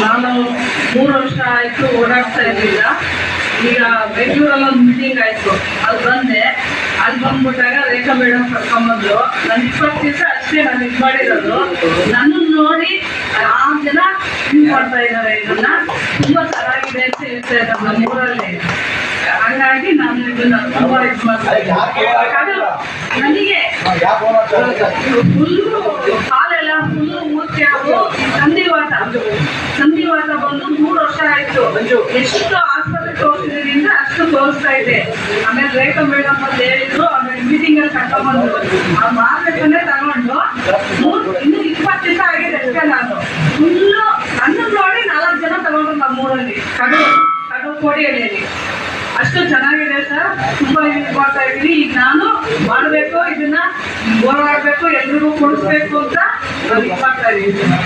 ನಾನು ಮೂರು ವರ್ಷ ಆಯಿತು ಓಡಾಡ್ತಾ ಇರಲಿಲ್ಲ. ಈಗ ಬೆಂಗಳೂರಲ್ಲಿ ಒಂದು ಮೀಟಿಂಗ್ ಆಯಿತು. ಅಲ್ಲಿ ಬಂದೆ. ಅಲ್ಲಿ ಬಂದ್ಬಿಟ್ಟಾಗ ರೇಖಾ ಮೇಡಮ್ ಕರ್ಕೊಂಬಂದ್ರು ನಾನು ಇಪ್ಪತ್ತು ದಿವಸ ಅಷ್ಟೇ ನಾನು ಇದು ಮಾಡಿರೋದು. ನನ್ನನ್ನು ನೋಡಿ ಆ ಜನ ಇದು ಮಾಡ್ತಾ ಇದ್ದಾರೆ. ಇದನ್ನ ತುಂಬಾ ಚೆನ್ನಾಗಿದೆ ಅಂತ ಹೇಳ್ತಾ ಇದ್ದಾರೆ ನಮ್ಮ ಊರಲ್ಲಿ. ಹಂಗಾಗಿ ನಾನು ಇದನ್ನ ತುಂಬಾ ಇದು ಮಾಡ್ತಾ ಇದ್ದೀನಿ. ನನಗೆ ಫುಲ್ಲು ಕಾಲೆಲ್ಲ ಫುಲ್ಲು ಮೂರ್ತಿ ಆಗು ಸಂಧಿವಾತ ಸಂಧಿವಾತ ಬಂದು ಮೂರು ವರ್ಷ ಆಯ್ತು. ಎಷ್ಟು ಆಸ್ಪತ್ರೆ ತೋರಿಸಿದ್ರಿಂದ ಅಷ್ಟು ತೋರಿಸ್ತಾ ಇದೆ. ಆಮೇಲೆ ರೇಖಾ ಮೇಡಮ್ ಅಂತ ಹೇಳಿದ್ರು ಆಮೇಲೆ ಮೀಟಿಂಗ್ ಅಲ್ಲಿ ಕರ್ಕೊಂಡ್ಬಂದ್ರು. ಆ ಮಾರ್ಗದಲ್ಲೇ ತಗೊಂಡು ಮೂರು ಇನ್ನು ಇಪ್ಪತ್ತು ದಿವಸ ಆಗಿದೆ ಅಷ್ಟೇ ನಾನು. ಫುಲ್ಲು ನನ್ನ ನೋಡಿ ನಾಲ್ಕು ಜನ ತಗೊಂಡ್ರು ನಮ್ಮ ಊರಲ್ಲಿ ಕಡು ಕಡು ಕೋಡಿಯಲ್ಲಿ ಅಷ್ಟು ಚೆನ್ನಾಗಿದೆ ಸರ್. ತುಂಬಾ ಯೂಸ್ ಮಾಡ್ತಾ ಇದೀನಿ ಈಗ ನಾನು ಮಾಡಬೇಕು ಇದನ್ನ ಹೋರಾಡಬೇಕು ಎಲ್ರಿಗೂ ಕೊಡಿಸ್ಬೇಕು ಅಂತ ಮಾಡ್ತಾ ಇದ್ದೀನಿ.